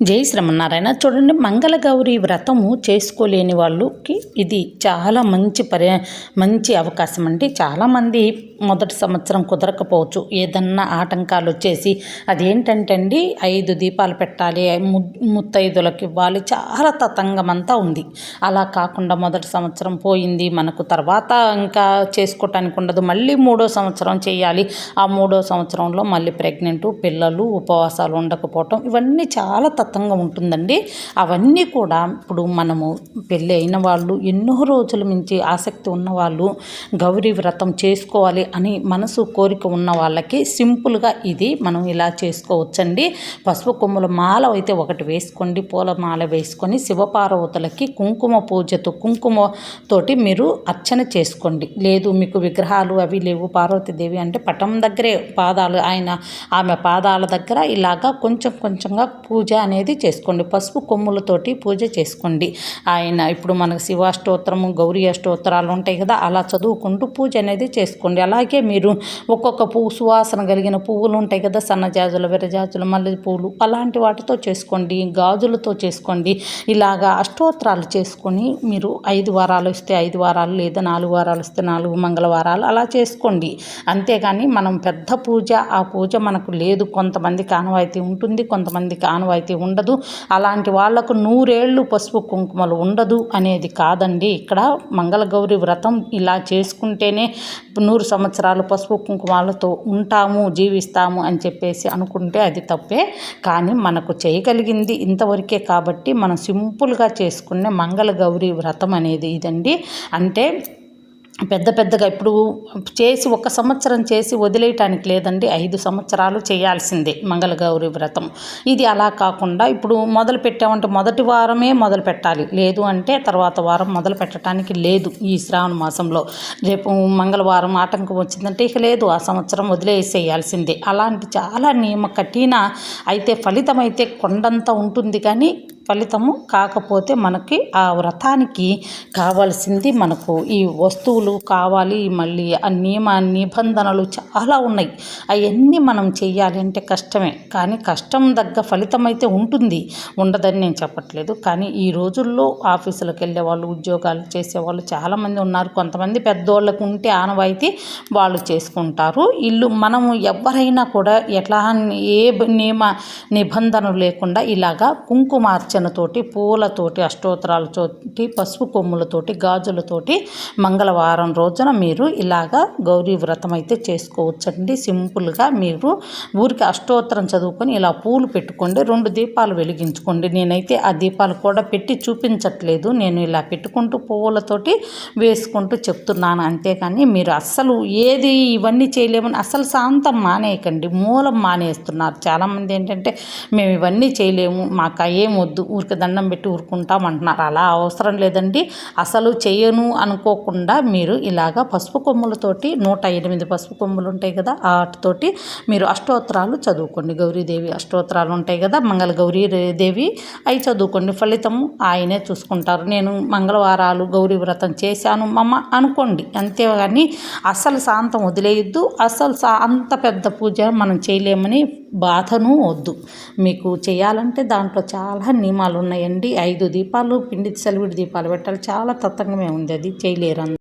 జై శ్రీమన్నారాయణ చూడండి మంగళగౌరి వ్రతము చేసుకోలేని వాళ్ళకి ఇది చాలా మంచి పరి మంచి అవకాశం అండి. చాలామంది మొదటి సంవత్సరం కుదరకపోవచ్చు. ఏదన్నా ఆటంకాలు వచ్చేసి అదేంటంటే అండి ఐదు దీపాలు పెట్టాలి ము ముత్తైదులకు ఇవ్వాలి. చాలా తతంగం అంతా ఉంది. అలా కాకుండా మొదటి సంవత్సరం పోయింది మనకు తర్వాత ఇంకా చేసుకోవటానికి ఉండదు. మళ్ళీ మూడో సంవత్సరం చేయాలి. ఆ మూడో సంవత్సరంలో మళ్ళీ ప్రెగ్నెంట్ పిల్లలు ఉపవాసాలు ఉండకపోవటం ఇవన్నీ చాలా తత్వంగా ఉంటుందండి. అవన్నీ కూడా ఇప్పుడు మనము పెళ్ళి అయిన వాళ్ళు ఎన్నో రోజుల మించి ఆసక్తి ఉన్నవాళ్ళు గౌరీ వ్రతం చేసుకోవాలి అని మనసు కోరిక ఉన్న వాళ్ళకి సింపుల్గా ఇది మనం ఇలా చేసుకోవచ్చండి. పసుపు కొమ్ముల మాల అయితే ఒకటి వేసుకోండి. పూల మాల వేసుకొని శివపార్వతులకి కుంకుమ పూజతో కుంకుమ తోటి మీరు అర్చన చేసుకోండి. లేదు మీకు విగ్రహాలు అవి లేవు. పార్వతీదేవి అంటే పటం దగ్గరే పాదాలు. ఆయన ఆమె పాదాల దగ్గర ఇలాగా కొంచెం కొంచెంగా పూజ అనేది అనేది చేసుకోండి. పసుపు కొమ్ములతోటి పూజ చేసుకోండి. ఆయన ఇప్పుడు మనకు శివాష్టోత్తరము గౌరీ అష్టోత్తరాలు ఉంటాయి కదా అలా చదువుకుంటూ పూజ అనేది చేసుకోండి. అలాగే మీరు ఒక్కొక్క పువ్వు సువాసన కలిగిన పువ్వులు ఉంటాయి కదా సన్నజాజులు విరజాజులు మల్లె పువ్వులు అలాంటి వాటితో చేసుకోండి గాజులతో చేసుకోండి. ఇలాగా అష్టోత్తరాలు చేసుకొని మీరు ఐదు వారాలు ఇస్తే ఐదు వారాలు లేదా నాలుగు వారాలు ఇస్తే నాలుగు మంగళవారాలు అలా చేసుకోండి. అంతేగాని మనం పెద్ద పూజ ఆ పూజ మనకు లేదు. కొంతమందికి ఆనవాయితీ ఉంటుంది కొంతమందికి ఆనవాయితీ ఉండదు. అలాంటి వాళ్ళకు నూరేళ్ళు పసుపు కుంకుమలు ఉండదు అనేది కాదండి. ఇక్కడ మంగళగౌరి వ్రతం ఇలా చేసుకుంటేనే నూరు సంవత్సరాలు పసుపు కుంకుమాలతో ఉంటాము జీవిస్తాము అని చెప్పేసి అనుకుంటే అది తప్పే. కానీ మనకు చేయగలిగింది ఇంతవరకే కాబట్టి మనం సింపుల్గా చేసుకునే మంగళగౌరి వ్రతం అనేది ఇదండి. అంటే పెద్ద పెద్దగా ఇప్పుడు చేసి ఒక సంవత్సరం చేసి వదిలేయటానికి లేదండి. ఐదు సంవత్సరాలు చేయాల్సిందే మంగళగౌరి వ్రతం. ఇది అలా కాకుండా ఇప్పుడు మొదలు పెట్టామంటే మొదటి వారమే మొదలు పెట్టాలి. లేదు అంటే తర్వాత వారం మొదలు పెట్టడానికి లేదు ఈ శ్రావణ మాసంలో. రేపు మంగళవారం ఆటంకం వచ్చిందంటే ఇక లేదు ఆ సంవత్సరం వదిలేసేయాల్సిందే. అలాంటి చాలా నియమ కఠిన అయితే ఫలితం అయితే కొండంత ఉంటుంది కానీ ఫలితము కాకపోతే మనకి ఆ వ్రతానికి కావాల్సింది మనకు ఈ వస్తువులు కావాలి మళ్ళీ ఆ నియమ నిబంధనలు చాలా ఉన్నాయి. అవన్నీ మనం చేయాలి అంటే కష్టమే. కానీ కష్టం తగ్గ ఫలితం అయితే ఉంటుంది. ఉండదని నేను చెప్పట్లేదు. కానీ ఈ రోజుల్లో ఆఫీసులకు వెళ్ళే వాళ్ళు ఉద్యోగాలు చేసేవాళ్ళు చాలామంది ఉన్నారు. కొంతమంది పెద్దోళ్ళకు ఉంటే ఆనవాయితీ వాళ్ళు చేసుకుంటారు. ఇల్లు మనము ఎవరైనా కూడా ఎట్లా ఏ నియమ నిబంధనలు లేకుండా ఇలాగా కుంకుమార్చ అర్చనతోటి పూలతోటి అష్టోత్తరాలతోటి పసుపు కొమ్ములతోటి గాజులతోటి మంగళవారం రోజున మీరు ఇలాగా గౌరీ వ్రతం అయితే చేసుకోవచ్చండి. సింపుల్గా మీరు ఊరికి అష్టోత్తరం చదువుకొని ఇలా పూలు పెట్టుకోండి రెండు దీపాలు వెలిగించుకోండి. నేనైతే ఆ దీపాలు కూడా పెట్టి చూపించట్లేదు. నేను ఇలా పెట్టుకుంటూ పువ్వులతోటి వేసుకుంటూ చెప్తున్నాను. అంతేకాని మీరు అస్సలు ఏది ఇవన్నీ చేయలేమని అసలు శాంతం మానేయకండి. మూలం మానేస్తున్నారు. చాలామంది ఏంటంటే మేము ఇవన్నీ చేయలేము మాకు ఏం వద్దు. ఊరికి దండం పెట్టి ఊరుకుంటాం అంటున్నారు అలా అవసరం లేదండి. అసలు చేయను అనుకోకుండా మీరు ఇలాగా పసుపు కొమ్ములతోటి నూట ఎనిమిది పసుపు కొమ్ములు ఉంటాయి కదా వాటితోటి మీరు అష్టోత్తరాలు చదువుకోండి. గౌరీదేవి అష్టోత్తరాలు ఉంటాయి కదా మంగళ గౌరీ దేవి అవి చదువుకోండి. ఫలితం ఆయనే చూసుకుంటారు. నేను మంగళవారాలు గౌరీ వ్రతం చేశాను మమ్మ అనుకోండి. అంతేగాని అసలు శాంతం వదిలేయద్దు. అసలు అంత పెద్ద పూజ మనం చేయలేమని బాధను వద్దు. మీకు చేయాలంటే దాంట్లో చాలా నియమాలు ఉన్నాయండి ఐదు దీపాలు పిండి సెలవిడి దీపాలు పెట్టాలి. చాలా తత్వంగా ఉంది అది చేయలేరు